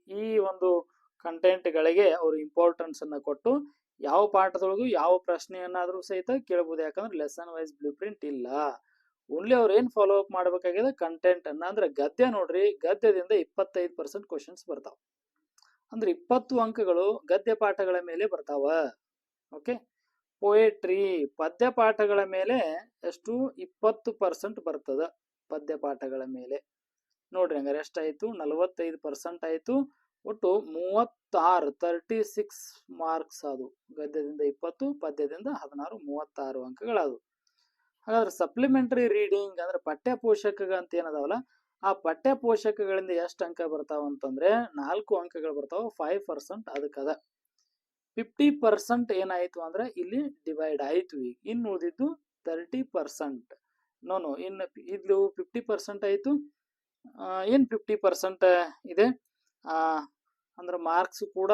ಈ- ಒಂದು ಕಂಟೆಂಟ್ಗಳಿಗೆ ಅವರು ಇಂಪಾರ್ಟೆನ್ಸ್ ಅನ್ನ ಕೊಟ್ಟು ಯಾವ ಪಾಠದೊಳಗೂ ಯಾವ ಪ್ರಶ್ನೆಯನ್ನಾದರೂ ಸಹಿತ ಕೇಳ್ಬೋದು. ಯಾಕಂದ್ರೆ ಲೆಸನ್ ವೈಸ್ ಬ್ಲೂ ಪ್ರಿಂಟ್ ಇಲ್ಲ. ಓನ್ಲಿ ಅವ್ರು ಏನು ಫಾಲೋ ಅಪ್ ಮಾಡ್ಬೇಕಾಗಿದೆ ಕಂಟೆಂಟ್ ಅನ್ನ. ಅಂದ್ರೆ ಗದ್ಯ ನೋಡ್ರಿ, ಗದ್ಯದಿಂದ ಇಪ್ಪತ್ತೈದು ಪರ್ಸೆಂಟ್ ಕ್ವಶನ್ಸ್ ಬರ್ತಾವ. ಅಂದ್ರೆ ಇಪ್ಪತ್ತು ಅಂಕಗಳು ಗದ್ಯ ಪಾಠಗಳ ಮೇಲೆ ಬರ್ತಾವ. ಓಕೆ? ಪೋಯೆಟ್ರಿ ಪದ್ಯ ಪಾಠಗಳ ಮೇಲೆ ಎಷ್ಟು? ಇಪ್ಪತ್ತು ಪರ್ಸೆಂಟ್ ಬರ್ತದ ಪದ್ಯ ಪಾಠಗಳ ಮೇಲೆ. ನೋಡ್ರಿ ಹಂಗಾರೆ ಎಷ್ಟಾಯ್ತು? ನಲವತ್ತೈದು ಪರ್ಸೆಂಟ್ ಆಯಿತು. ಒಟ್ಟು ಮೂವತ್ತಾರು ತರ್ಟಿ ಸಿಕ್ಸ್ ಮಾರ್ಕ್ಸ್ ಅದು. ಗದ್ಯದಿಂದ ಇಪ್ಪತ್ತು, ಪದ್ಯದಿಂದ ಹದಿನಾರು, ಮೂವತ್ತಾರು ಅಂಕಗಳದು ಹಾಗಾದ್ರೆ ಸಪ್ಲಿಮೆಂಟರಿ ರೀಡಿಂಗ್ ಅಂದ್ರೆ ಪಠ್ಯ ಪೋಷಕ ಅಂತ ಏನದಾವಲ್ಲ, ಆ ಪಠ್ಯ ಪೋಷಕಗಳಿಂದ ಎಷ್ಟು ಅಂಕ ಬರ್ತಾವ ಅಂತಂದ್ರೆ ನಾಲ್ಕು ಅಂಕಗಳು ಬರ್ತಾವ ಫೈವ್ ಪರ್ಸೆಂಟ್ ಅದಕ್ಕದ. ಫಿಫ್ಟಿ ಪರ್ಸೆಂಟ್ ಏನಾಯ್ತು ಅಂದ್ರೆ ಇಲ್ಲಿ ಡಿವೈಡ್ ಆಯ್ತು ಈಗ. ಇನ್ನು ಉಳಿದಿದ್ದು ತರ್ಟಿ ಪರ್ಸೆಂಟ್. ನೋ ನೋ ಇನ್ನು ಇದು ಫಿಫ್ಟಿ ಪರ್ಸೆಂಟ್ ಆಯ್ತು. ಏನು ಫಿಫ್ಟಿ ಪರ್ಸೆಂಟ್ ಇದೆ? ಅಂದ್ರೆ ಮಾರ್ಕ್ಸ್ ಕೂಡ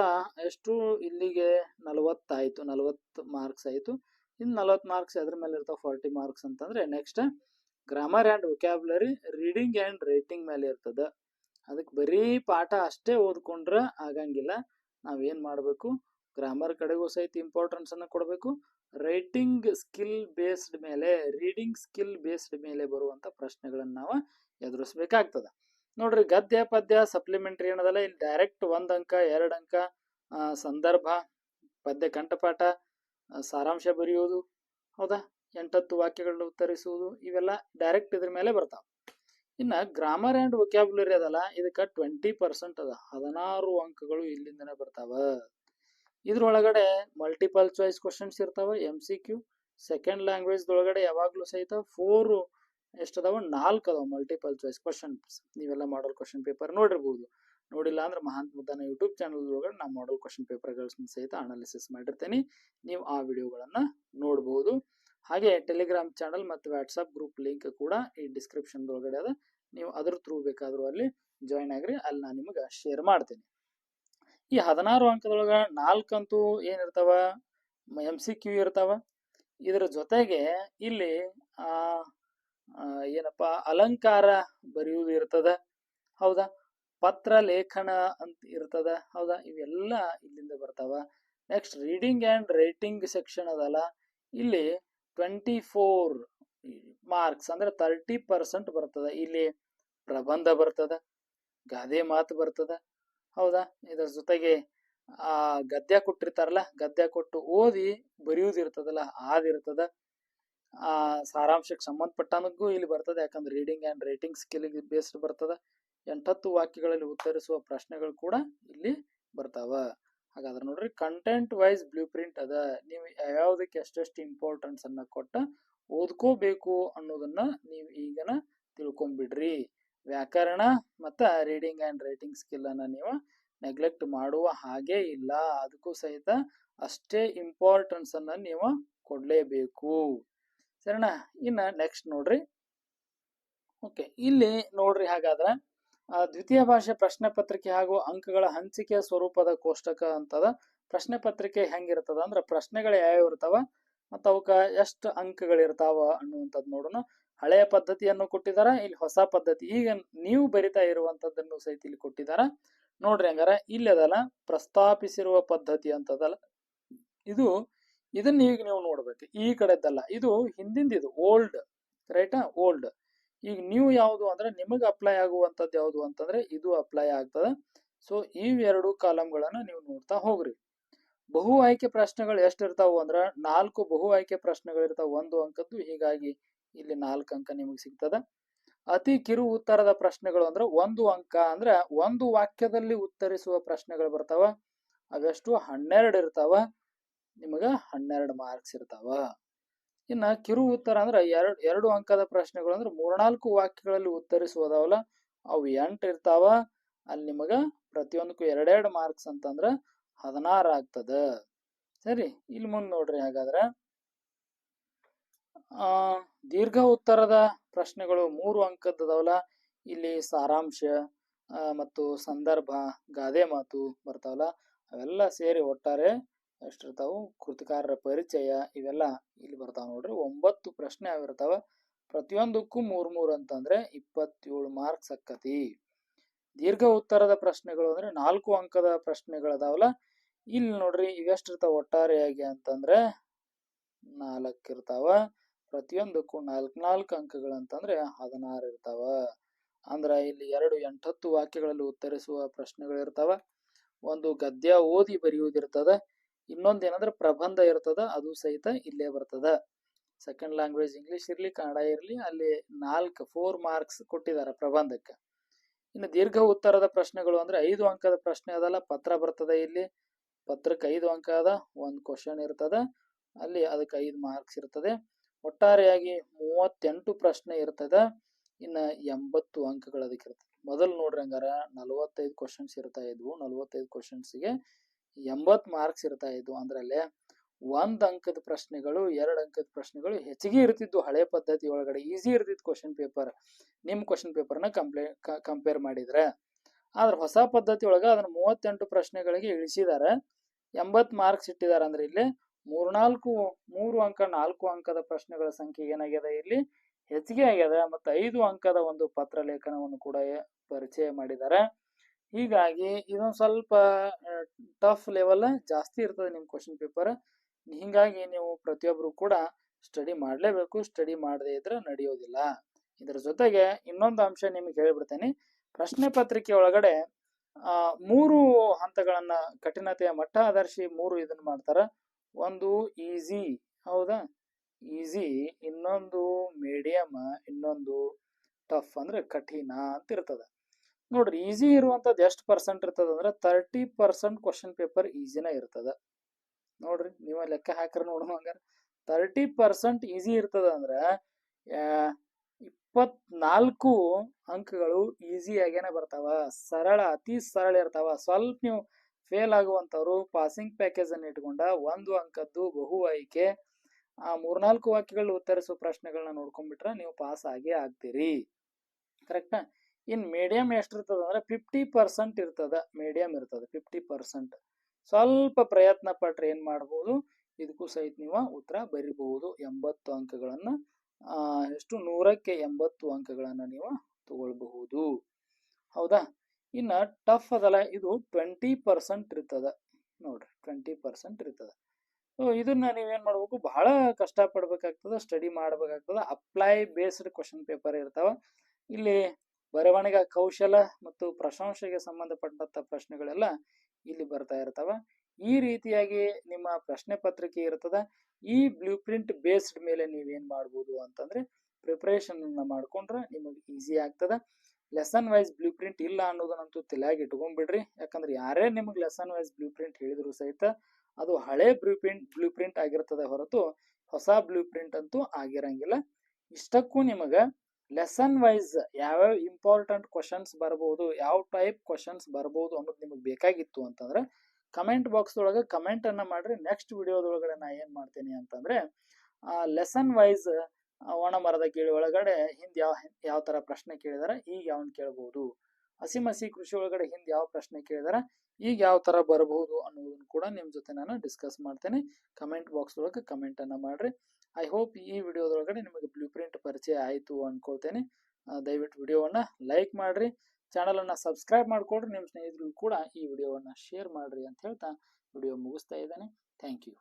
ಎಷ್ಟು? ಇಲ್ಲಿಗೆ ನಲವತ್ತಾಯಿತು. ನಲವತ್ತು ಮಾರ್ಕ್ಸ್ ಆಯ್ತು. ಇನ್ನು ನಲವತ್ತು ಮಾರ್ಕ್ಸ್ ಅದ್ರ ಮೇಲೆ ಇರ್ತಾವ? ಫಾರ್ಟಿ ಮಾರ್ಕ್ಸ್ ಅಂತಂದರೆ next grammar and vocabulary reading and writing ಮೇಲೆ ಇರ್ತದೆ. ಅದಕ್ಕೆ ಬರೀ ಪಾಠ ಅಷ್ಟೇ ಓದ್ಕೊಂಡ್ರೆ ಆಗಂಗಿಲ್ಲ. ನಾವೇನ್ ಮಾಡಬೇಕು? ಗ್ರಾಮರ್ ಕಡೆಗೂ ಸಹಿತ ಇಂಪಾರ್ಟೆನ್ಸ್ ಅನ್ನ ಕೊಡಬೇಕು. ರೈಟಿಂಗ್ ಸ್ಕಿಲ್ ಬೇಸ್ಡ್ ಮೇಲೆ ರೀಡಿಂಗ್ ಸ್ಕಿಲ್ ಬೇಸ್ಡ್ ಮೇಲೆ ಬರುವಂತ ಪ್ರಶ್ನೆಗಳನ್ನ ನಾವು ಎದುರಿಸ್ಬೇಕಾಗ್ತದ. ನೋಡ್ರಿ ಗದ್ಯ ಪದ್ಯ ಸಪ್ಲಿಮೆಂಟರಿ ಏನದಲ್ಲ ಇಲ್ಲಿ ಡೈರೆಕ್ಟ್ ಒಂದು ಅಂಕ, ಎರಡು ಅಂಕ ಸಂದರ್ಭ, ಪದ್ಯ ಕಂಠಪಾಠ ಸಾರಾಂಶ ಬರೆಯುವುದು, ಹೌದಾ? ಎಂಟತ್ತು ವಾಕ್ಯಗಳನ್ನ ಉತ್ತರಿಸುವುದು, ಇವೆಲ್ಲ ಡೈರೆಕ್ಟ್ ಇದ್ರ ಮೇಲೆ ಬರ್ತಾವೆ. ಇನ್ನ ಗ್ರಾಮರ್ ಅಂಡ್ ವೊಕ್ಯಾಬುಲರಿ ಅದಲ್ಲ, ಇದಕ್ಕೆ ಟ್ವೆಂಟಿ ಪರ್ಸೆಂಟ್ ಅದ. ಹದಿನಾರು ಅಂಕಗಳು ಇಲ್ಲಿಂದನೇ ಬರ್ತಾವ. ಇದ್ರೊಳಗಡೆ ಮಲ್ಟಿಪಲ್ ಚಾಯ್ಸ್ ಕ್ವಶನ್ಸ್ ಇರ್ತಾವ M C Q second language ಒಳಗಡೆ ಯಾವಾಗ್ಲೂ ಸಹಿತ ಫೋರ್ ಎಷ್ಟದಾವ ನಾಲ್ಕು ಅದಾವ ಮಲ್ಟಿಪಲ್ ಚಾಯ್ಸ್ ಕ್ವಶನ್ಸ್ ನೀವೆಲ್ಲ ಮಾಡಲ್ ಕ್ವಶನ್ ಪೇಪರ್ ನೋಡಿರ್ಬೋದು. ನೋಡಿಲ್ಲ ಅಂದ್ರೆ ಮಹಾಂತ್ ಮುದ್ದಾನ ಯೂಟ್ಯೂಬ್ ಚಾನಲ್ ಒಳಗಡೆ ನಾ ಮಾಡಲ್ ಕ್ವಶನ್ ಪೇಪರ್ಗಳನ್ನ ಸಹಿತ ಅನಾಲಿಸಿಸ್ ಮಾಡಿರ್ತೀನಿ. ನೀವು ಆ ವಿಡಿಯೋಗಳನ್ನ ನೋಡಬಹುದು ಹಾಗೆ ಟೆಲಿಗ್ರಾಮ್ ಚಾನಲ್ ಮತ್ತು ವಾಟ್ಸಪ್ ಗ್ರೂಪ್ ಲಿಂಕ್ ಕೂಡ ಈ ಡಿಸ್ಕ್ರಿಪ್ಷನ್ ಒಳಗಡೆ ಅದ. ನೀವು ಅದ್ರ ಥ್ರೂ ಬೇಕಾದ್ರೂ ಅಲ್ಲಿ ಜಾಯ್ನ್ ಆಗ್ರಿ. ಅಲ್ಲಿ ನಾನು ನಿಮಗೆ ಶೇರ್ ಮಾಡ್ತೀನಿ. ಈ ಹದಿನಾರು ಅಂಕದೊಳಗ ನಾಲ್ಕಂತೂ ಏನಿರ್ತಾವ? ಎಂ ಸಿ ಕ್ಯೂ ಇರ್ತಾವ. ಇದರ ಜೊತೆಗೆ ಇಲ್ಲಿ, ಆ ಏನಪ್ಪ, ಅಲಂಕಾರ ಬರೆಯುವುದು ಇರ್ತದ. ಹೌದಾ? ಪತ್ರ ಲೇಖನ ಅಂತ ಇರ್ತದ. ಹೌದಾ? ಇವೆಲ್ಲ ಇಲ್ಲಿಂದ ಬರ್ತಾವ. Next reading and writing section ಅದಲ್ಲ. ಇಲ್ಲಿ ಟ್ವೆಂಟಿ ಫೋರ್ ಮಾರ್ಕ್ಸ್ ಅಂದ್ರೆ ತರ್ಟಿ ಪರ್ಸೆಂಟ್ ಬರ್ತದ. ಇಲ್ಲಿ ಪ್ರಬಂಧ ಬರ್ತದ. ಗಾದೆ ಮಾತು ಬರ್ತದ. ಹೌದಾ? ಇದರ ಜೊತೆಗೆ, ಆ, ಗದ್ಯ ಕೊಟ್ಟಿರ್ತಾರಲ್ಲ, ಗದ್ಯ ಕೊಟ್ಟು ಓದಿ ಬರೆಯುವುದಿರ್ತದಲ್ಲ ಆದಿರ್ತದ ಆ, ಸಾರಾಂಶಕ್ಕೆ ಸಂಬಂಧಪಟ್ಟನಗೂ ಇಲ್ಲಿ ಬರ್ತದೆ. ಯಾಕಂದ್ರೆ reading and writing skill based ಬರ್ತದ. ಎಂಟತ್ತು ವಾಕ್ಯಗಳಲ್ಲಿ ಉತ್ತರಿಸುವ ಪ್ರಶ್ನೆಗಳು ಕೂಡ ಇಲ್ಲಿ ಬರ್ತಾವ. ಹಾಗಾದ್ರೆ ನೋಡ್ರಿ ಕಂಟೆಂಟ್ ವೈಸ್ ಬ್ಲೂ ಪ್ರಿಂಟ್ ಅದ. ನೀವು ಯಾವ್ಯಾವ್ದಕ್ಕೆ ಎಷ್ಟೆಷ್ಟು ಇಂಪಾರ್ಟೆನ್ಸ್ ಅನ್ನ ಕೊಟ್ಟ ಓದ್ಕೋಬೇಕು ಅನ್ನೋದನ್ನ ನೀವು ಈಗನ ತಿಳ್ಕೊಂಬಿಡ್ರಿ ವ್ಯಾಕರಣ ಮತ್ತು ರೀಡಿಂಗ್ ಅಂಡ್ ರೈಟಿಂಗ್ ಸ್ಕಿಲ್ ಅನ್ನ ನೀವು ನೆಗ್ಲೆಕ್ಟ್ ಮಾಡುವ ಹಾಗೆ ಇಲ್ಲ. ಅದಕ್ಕೂ ಸಹಿತ ಅಷ್ಟೇ ಇಂಪಾರ್ಟೆನ್ಸ್ ಅನ್ನ ನೀವು ಕೊಡಲೇಬೇಕು. ಸರಿನಾ? ಇನ್ನ ನೆಕ್ಸ್ಟ್ ನೋಡ್ರಿ. ಓಕೆ ಇಲ್ಲಿ ನೋಡ್ರಿ ಹಾಗಾದ್ರೆ ದ್ವಿತೀಯ ಭಾಷೆ ಪ್ರಶ್ನೆ ಪತ್ರಿಕೆ ಹಾಗೂ ಅಂಕಗಳ ಹಂಚಿಕೆ ಸ್ವರೂಪದ ಕೋಷ್ಟಕ ಅಂತದ ಪ್ರಶ್ನೆ ಪತ್ರಿಕೆ ಹೆಂಗಿರ್ತದ? ಅಂದ್ರೆ ಪ್ರಶ್ನೆಗಳು ಯಾವ್ಯಾವ ಇರ್ತಾವ ಮತ್ತು ಅವಕ್ಕೆ ಎಷ್ಟು ಅಂಕಗಳಿರ್ತಾವ ಅನ್ನುವಂಥದ್ದು ನೋಡೋಣ. ಹಳೆಯ ಪದ್ಧತಿಯನ್ನು ಕೊಟ್ಟಿದಾರ, ಇಲ್ಲಿ ಹೊಸ ಪದ್ಧತಿ. ಈಗ ನೀವು ಬರಿತಾ ಇರುವಂತದ್ದನ್ನು ಸಹಿತ ಇಲ್ಲಿ ಕೊಟ್ಟಿದಾರ. ನೋಡ್ರಿ ಹಂಗಾರ, ಇಲ್ಲಿ ಅದಲ್ಲ, ಪ್ರಸ್ತಾಪಿಸಿರುವ ಪದ್ಧತಿ ಅಂತದಲ್ಲ. ಇದು, ಇದನ್ನ ಈಗ ನೀವು ನೋಡ್ಬೇಕು. ಈ ಕಡೆದ್ದಲ್ಲ, ಇದು ಹಿಂದಿಂದ ಇದು, ಓಲ್ಡ್ ರೈಟಾ ಓಲ್ಡ್. ಈಗ ನೀವು ಯಾವುದು ಅಂದ್ರೆ, ನಿಮಗೆ ಅಪ್ಲೈ ಆಗುವಂತದ್ದು ಯಾವುದು ಅಂತಂದ್ರೆ, ಇದು ಅಪ್ಲೈ ಆಗ್ತದ. ಸೊ ಇವೆರಡು ಎರಡು ಕಾಲಮ್ಗಳನ್ನ ನೀವು ನೋಡ್ತಾ ಹೋಗ್ರಿ. ಬಹು ಆಯ್ಕೆ ಪ್ರಶ್ನೆಗಳು ಎಷ್ಟು ಅಂದ್ರೆ ಅಂದ್ರ, ನಾಲ್ಕು ಬಹು ಆಯ್ಕೆ ಪ್ರಶ್ನೆಗಳಿರ್ತಾವ. ಒಂದು ಅಂಕದ್ದು, ಹೀಗಾಗಿ ಇಲ್ಲಿ ನಾಲ್ಕು ಅಂಕ ನಿಮಗೆ ಸಿಗ್ತದ. ಅತಿ ಕಿರು ಉತ್ತರದ ಪ್ರಶ್ನೆಗಳು ಅಂದ್ರೆ ಒಂದು ಅಂಕ ಅಂದ್ರೆ ಒಂದು ವಾಕ್ಯದಲ್ಲಿ ಉತ್ತರಿಸುವ ಪ್ರಶ್ನೆಗಳು ಬರ್ತಾವ. ಅವೆಷ್ಟು ಹನ್ನೆರಡು ಇರ್ತಾವ. ನಿಮಗ ಹನ್ನೆರಡು ಮಾರ್ಕ್ಸ್ ಇರ್ತಾವ. ಇನ್ನ ಕಿರು ಉತ್ತರ ಅಂದ್ರೆ ಎರಡ್, ಎರಡು ಅಂಕದ ಪ್ರಶ್ನೆಗಳು ಅಂದ್ರೆ ಮೂರ್ನಾಲ್ಕು ವಾಕ್ಯಗಳಲ್ಲಿ ಉತ್ತರಿಸುವುದಾವಲ್ಲ, ಅವು ಎಂಟು ಇರ್ತಾವ. ಅಲ್ಲಿ ನಿಮಗ ಪ್ರತಿಯೊಂದಕ್ಕೂ ಎರಡೆರಡು ಮಾರ್ಕ್ಸ್ ಅಂತಂದ್ರ ಹದಿನಾರು ಆಗ್ತದ. ಸರಿ, ಇಲ್ಲಿ ಮುಂದೆ ನೋಡ್ರಿ ಹಾಗಾದ್ರೆ. ದೀರ್ಘ ಉತ್ತರದ ಪ್ರಶ್ನೆಗಳು ಮೂರು ಅಂಕದ್ದವಲ್ಲ ಇಲ್ಲಿ ಸಾರಾಂಶ ಮತ್ತು ಸಂದರ್ಭ, ಗಾದೆ ಮಾತು ಬರ್ತಾವಲ್ಲ. ಅವೆಲ್ಲ ಸೇರಿ ಒಟ್ಟಾರೆ ಎಷ್ಟಿರ್ತಾವು? ಕೃತಿಕಾರರ ಪರಿಚಯ ಇವೆಲ್ಲ ಇಲ್ಲಿ ಬರ್ತಾವ ನೋಡ್ರಿ. ಒಂಬತ್ತು ಪ್ರಶ್ನೆ ಆಗಿರ್ತಾವ. ಪ್ರತಿಯೊಂದಕ್ಕೂ ಮೂರ್ ಮೂರ್ ಅಂತಂದ್ರೆ ಇಪ್ಪತ್ತೇಳು ಮಾರ್ಕ್ಸ್ ಅಕ್ಕತಿ ದೀರ್ಘ ಉತ್ತರದ ಪ್ರಶ್ನೆಗಳು ಅಂದ್ರೆ ನಾಲ್ಕು ಅಂಕದ ಪ್ರಶ್ನೆಗಳದಾವಲ್ಲ. ಇಲ್ಲಿ ನೋಡ್ರಿ ಇವೆಷ್ಟಿರ್ತಾವ ಒಟ್ಟಾರೆಯಾಗಿ ಅಂತಂದ್ರೆ ನಾಲ್ಕು ಇರ್ತಾವ ಪ್ರತಿಯೊಂದಕ್ಕೂ ನಾಲ್ಕು ನಾಲ್ಕು ಅಂಕಗಳು ಅಂತಂದ್ರೆ ಹದಿನಾರು ಇರ್ತಾವ. ಅಂದ್ರ ಇಲ್ಲಿ ಎರಡು ಎಂಟತ್ತು ವಾಕ್ಯಗಳಲ್ಲಿ ಉತ್ತರಿಸುವ ಪ್ರಶ್ನೆಗಳು ಇರ್ತಾವ. ಒಂದು ಗದ್ಯ ಓದಿ ಬರೆಯುವುದಿರ್ತದ ಇನ್ನೊಂದ್ ಏನಂದ್ರೆ ಪ್ರಬಂಧ ಇರ್ತದ. ಅದು ಸಹಿತ ಇಲ್ಲೇ ಬರ್ತದ. ಸೆಕೆಂಡ್ ಲ್ಯಾಂಗ್ವೇಜ್ ಇಂಗ್ಲಿಷ್ ಇರ್ಲಿ, ಕನ್ನಡ ಇರ್ಲಿ, ಅಲ್ಲಿ ನಾಲ್ಕು ಫೋರ್ ಮಾರ್ಕ್ಸ್ ಕೊಟ್ಟಿದ್ದಾರೆ ಪ್ರಬಂಧಕ್ಕೆ. ಇನ್ನು ದೀರ್ಘ ಉತ್ತರದ ಪ್ರಶ್ನೆಗಳು ಅಂದ್ರೆ ಐದು ಅಂಕದ ಪ್ರಶ್ನೆ ಅದಲ್ಲ, ಪತ್ರ ಬರ್ತದೆ ಇಲ್ಲಿ. ಪತ್ರಕ್ಕೆ ಐದು ಅಂಕ ಅದ, ಒಂದು ಕ್ವಶನ್ ಇರ್ತದ. ಅಲ್ಲಿ ಅದಕ್ಕೆ ಐದು ಮಾರ್ಕ್ಸ್ ಇರ್ತದೆ. ಒಟ್ಟಾರೆಯಾಗಿ ಮೂವತ್ತೆಂಟು ಪ್ರಶ್ನೆ ಇರ್ತದ. ಇನ್ನ ಎಂಬತ್ತು ಅಂಕಗಳು ಅದಕ್ಕೆ ಇರ್ತದೆ. ಮೊದಲು ನೋಡ್ರಿ ಹಂಗಾರ ನಲವತ್ತೈದು ಕ್ವಶನ್ಸ್ ಇರ್ತಾ ಇದ್ವು. ನಲವತ್ತೈದು ಕ್ವಶನ್ಸ್ಗೆ ಎಂಬತ್ತು ಮಾರ್ಕ್ಸ್ ಇರ್ತಾ ಇದ್ವು. ಅಂದ್ರಲ್ಲಿ ಒಂದು ಅಂಕದ ಪ್ರಶ್ನೆಗಳು, ಎರಡು ಅಂಕದ ಪ್ರಶ್ನೆಗಳು ಹೆಚ್ಚಿಗೆ ಇರ್ತಿದ್ವು. ಹಳೆ ಪದ್ಧತಿ ಒಳಗಡೆ ಈಸಿ ಇರ್ತಿತ್ತು ಕ್ವಶನ್ ಪೇಪರ್ ನಿಮ್ಮ ಕ್ವಶನ್ ಪೇಪರ್ನ ಕಂಪ್ಲೇ ಕಂಪೇರ್ ಮಾಡಿದ್ರೆ. ಆದ್ರೆ ಹೊಸ ಪದ್ಧತಿ ಒಳಗ ಅದನ್ನ ಮೂವತ್ತೆಂಟು ಪ್ರಶ್ನೆಗಳಿಗೆ ಇಳಿಸಿದಾರೆ. ಎಂಬತ್ ಮಾರ್ಕ್ಸ್ ಇಟ್ಟಿದ್ದಾರೆ ಅಂದ್ರೆ ಇಲ್ಲಿ ಮೂರ್ನಾಲ್ಕು, ಮೂರು ಅಂಕ, ನಾಲ್ಕು ಅಂಕದ ಪ್ರಶ್ನೆಗಳ ಸಂಖ್ಯೆ ಏನಾಗ್ಯದ ಇಲ್ಲಿ? ಹೆಚ್ಚಿಗೆ ಆಗ್ಯದ ಮತ್ತು ಐದು ಅಂಕದ ಒಂದು ಪತ್ರ ಲೇಖನವನ್ನು ಕೂಡ ಪರಿಚಯ ಮಾಡಿದ್ದಾರೆ. ಹೀಗಾಗಿ ಇದೊಂದು ಸ್ವಲ್ಪ ಟಫ್ ಲೆವೆಲ್ ಜಾಸ್ತಿ ಇರ್ತದೆ ನಿಮ್ಮ ಕ್ವಶನ್ ಪೇಪರ್ ಹಿಂಗಾಗಿ ನೀವು ಪ್ರತಿಯೊಬ್ಬರು ಕೂಡ ಸ್ಟಡಿ ಮಾಡಲೇಬೇಕು ಸ್ಟಡಿ ಮಾಡದೇ ಇದ್ರೆ ನಡೆಯೋದಿಲ್ಲ. ಇದರ ಜೊತೆಗೆ ಇನ್ನೊಂದು ಅಂಶ ನಿಮಗೆ ಹೇಳ್ಬಿಡ್ತೇನೆ. ಪ್ರಶ್ನೆ ಪತ್ರಿಕೆ ಒಳಗಡೆ ಮೂರು ಹಂತಗಳನ್ನ ಕಠಿಣತೆಯ ಮಟ್ಟ ಆಧರಿಸಿ ಮೂರು ಇದನ್ನ ಮಾಡ್ತಾರ. ಒಂದು ಈಸಿ, ಹೌದಾ? ಈಸಿ, ಇನ್ನೊಂದು ಮೀಡಿಯಮ್ ಇನ್ನೊಂದು ಟಫ್ ಅಂದ್ರೆ ಕಠಿಣ ಅಂತ ಇರ್ತದೆ. ನೋಡ್ರಿ, ಈಸಿ ಇರುವಂಥದ್ದು ಎಷ್ಟು ಪರ್ಸೆಂಟ್ ಇರ್ತದೆ ಅಂದ್ರೆ ತರ್ಟಿ ಪರ್ಸೆಂಟ್ ಕ್ವಶನ್ ಪೇಪರ್ ಈಸಿನ ಇರ್ತದೆ. ನೋಡ್ರಿ, ನೀವ ಲೆಕ್ಕ ಹಾಕ್ರ ನೋಡೋ ಹಂಗಾರೆ. ತರ್ಟಿ ಪರ್ಸೆಂಟ್ ಈಸಿ ಇರ್ತದ ಅಂದ್ರೆ ಇಪ್ಪತ್ನಾಲ್ಕು ಅಂಕಗಳು ಈಸಿ ಆಗೇನೆ ಬರ್ತಾವ. ಸರಳ, ಅತಿ ಸರಳ ಇರ್ತಾವ. ಸ್ವಲ್ಪ ನೀವು ಫೇಲ್ ಆಗುವಂತವ್ರು ಪಾಸಿಂಗ್ ಪ್ಯಾಕೇಜ್ ಅನ್ನು ಇಟ್ಕೊಂಡ ಒಂದು ಅಂಕದ್ದು ಬಹು ಆಯ್ಕೆ. ಆ ಮೂರ್ನಾಲ್ಕು ವಾಕ್ಯಗಳ ಉತ್ತರಿಸುವ ಪ್ರಶ್ನೆಗಳನ್ನ ನೋಡ್ಕೊಂಡ್ಬಿಟ್ರೆ ನೀವು ಪಾಸ್ ಆಗೇ ಆಗ್ತೀರಿ. ಕರೆಕ್ಟ್ ಇನ್ ಮೀಡಿಯಂ ಎಷ್ಟಿರ್ತದ ಅಂದ್ರೆ ಫಿಫ್ಟಿ ಪರ್ಸೆಂಟ್ ಇರ್ತದ ಮೀಡಿಯಂ ಇರ್ತದ ಫಿಫ್ಟಿ ಪರ್ಸೆಂಟ್ ಸ್ವಲ್ಪ ಪ್ರಯತ್ನ ಪಟ್ರೆ ಏನ್ ಮಾಡ್ಬೋದು? ಇದಕ್ಕೂ ಸಹಿತ ನೀವು ಉತ್ತರ ಬರಿಬಹುದು. ಎಂಬತ್ತು ಅಂಕಗಳನ್ನ ಎಷ್ಟು ನೂರಕ್ಕೆ ಎಂಬತ್ತು ಅಂಕಗಳನ್ನ ನೀವು ತಗೊಳ್ಬಹುದು. ಹೌದಾ? ಇನ್ನ ಟಫ್ ಅದಲ್ಲ, ಇದು ಟ್ವೆಂಟಿ ಪರ್ಸೆಂಟ್ ಇರ್ತದ. ನೋಡ್ರಿ ಟ್ವೆಂಟಿ ಪರ್ಸೆಂಟ್ ಇರ್ತದ. ಸೊ ಇದನ್ನ ನೀವೇನ್ ಮಾಡ್ಬೇಕು? ಬಹಳ ಕಷ್ಟ ಪಡ್ಬೇಕಾಗ್ತದ ಸ್ಟಡಿ ಮಾಡ್ಬೇಕಾಗ್ತದ ಅಪ್ಲೈ ಬೇಸ್ಡ್ ಕ್ವಶನ್ ಪೇಪರ್ ಇರ್ತಾವ. ಇಲ್ಲಿ ಬರವಣಿಗೆ, ಕೌಶಲ ಮತ್ತು ಪ್ರಶಂಸೆಗೆ ಸಂಬಂಧಪಟ್ಟಂತ ಪ್ರಶ್ನೆಗಳೆಲ್ಲ ಇಲ್ಲಿ ಬರ್ತಾ ಇರ್ತಾವ. ಈ ರೀತಿಯಾಗಿ ನಿಮ್ಮ ಪ್ರಶ್ನೆ ಪತ್ರಿಕೆ ಇರ್ತದ. ಈ ಬ್ಲೂ ಪ್ರಿಂಟ್ ಬೇಸ್ಡ್ ಮೇಲೆ ನೀವೇನ್ ಮಾಡ್ಬೋದು ಅಂತಂದ್ರೆ ಪ್ರಿಪರೇಷನ್ ಮಾಡ್ಕೊಂಡ್ರೆ ನಿಮಗೆ ಈಸಿ ಆಗ್ತದ. ಲೆಸನ್ ವೈಸ್ ಬ್ಲೂ ಪ್ರಿಂಟ್ ಇಲ್ಲ ಅನ್ನೋದನ್ನಂತೂ ತಲೆಯಾಗಿ ಇಟ್ಕೊಂಡ್ಬಿಡ್ರಿ ಯಾಕಂದ್ರೆ ಯಾರೇ ನಿಮಗೆ ಲೆಸನ್ ವೈಸ್ ಬ್ಲೂ ಪ್ರಿಂಟ್ ಹೇಳಿದ್ರು ಸಹಿತ ಅದು ಹಳೆ ಬ್ಲೂ ಪ್ರಿಂಟ್ ಬ್ಲೂ ಪ್ರಿಂಟ್ ಆಗಿರ್ತದೆ ಹೊರತು ಹೊಸ ಬ್ಲೂ ಪ್ರಿಂಟ್ ಅಂತೂ ಆಗಿರಂಗಿಲ್ಲ. ಇಷ್ಟಕ್ಕೂ ನಿಮಗೆ ಲೆಸನ್ ವೈಸ್ ಯಾವ್ಯಾವ ಇಂಪಾರ್ಟೆಂಟ್ ಕ್ವಶನ್ಸ್ ಬರ್ಬೋದು, ಯಾವ ಟೈಪ್ ಕ್ವಶನ್ಸ್ ಬರ್ಬೋದು ಅನ್ನೋದು ನಿಮಗೆ ಬೇಕಾಗಿತ್ತು ಅಂತಂದ್ರೆ ಕಮೆಂಟ್ ಬಾಕ್ಸ್ ಒಳಗೆ ಕಮೆಂಟ್ ಅನ್ನ ಮಾಡ್ರಿ. ನೆಕ್ಸ್ಟ್ ವಿಡಿಯೋದೊಳಗಡೆ ನಾ ಏನ್ ಮಾಡ್ತೀನಿ ಅಂತಂದ್ರೆ ಲೆಸನ್ ವೈಸ್ ಒಣ ಮರದ ಗಿಳಿ ಒಳಗಡೆ ಹಿಂದ್ ಯಾವ ಯಾವ ತರ ಪ್ರಶ್ನೆ ಕೇಳಿದಾರೆ ಈಗ ಯಾವನ್ ಕೇಳಬಹುದು ಹಸಿಮಸಿ ಕೃಷಿ ಒಳಗಡೆ ಹಿಂದ್ ಯಾವ ಪ್ರಶ್ನೆ ಕೇಳಿದಾರೆ ಈಗ ಯಾವ ತರ ಬರಬಹುದು ಅನ್ನೋದನ್ನ ಕೂಡ ನಿಮ್ ಜೊತೆ ನಾನು ಡಿಸ್ಕಸ್ ಮಾಡ್ತೇನೆ. ಕಮೆಂಟ್ ಬಾಕ್ಸ್ ಒಳಗೆ ಕಮೆಂಟ್ ಅನ್ನ ಮಾಡ್ರಿ. ಐ ಹೋಪ್ ಈ ವಿಡಿಯೋದೊಳಗಡೆ ನಿಮಗೆ ಬ್ಲೂ ಪ್ರಿಂಟ್ ಪರಿಚಯ ಆಯಿತು ಅನ್ಕೊಳ್ತೇನೆ. ದಯವಿಟ್ಟು ವಿಡಿಯೋವನ್ನ ಲೈಕ್ ಮಾಡ್ರಿ. ಚಾನಲ್ ಅನ್ನ ಸಬ್ಸ್ಕ್ರೈಬ್ ಮಾಡ್ಕೊಡ್ರಿ ನಿಮ್ಮ ಸ್ನೇಹಿತರಿಗೂ ಕೂಡ ಈ ವಿಡಿಯೋವನ್ನ ಶೇರ್ ಮಾಡ್ರಿ ಅಂತ ಹೇಳ್ತಾ ವಿಡಿಯೋ ಮುಗಿಸ್ತಾ ಇದ್ದೇನೆ. Thank you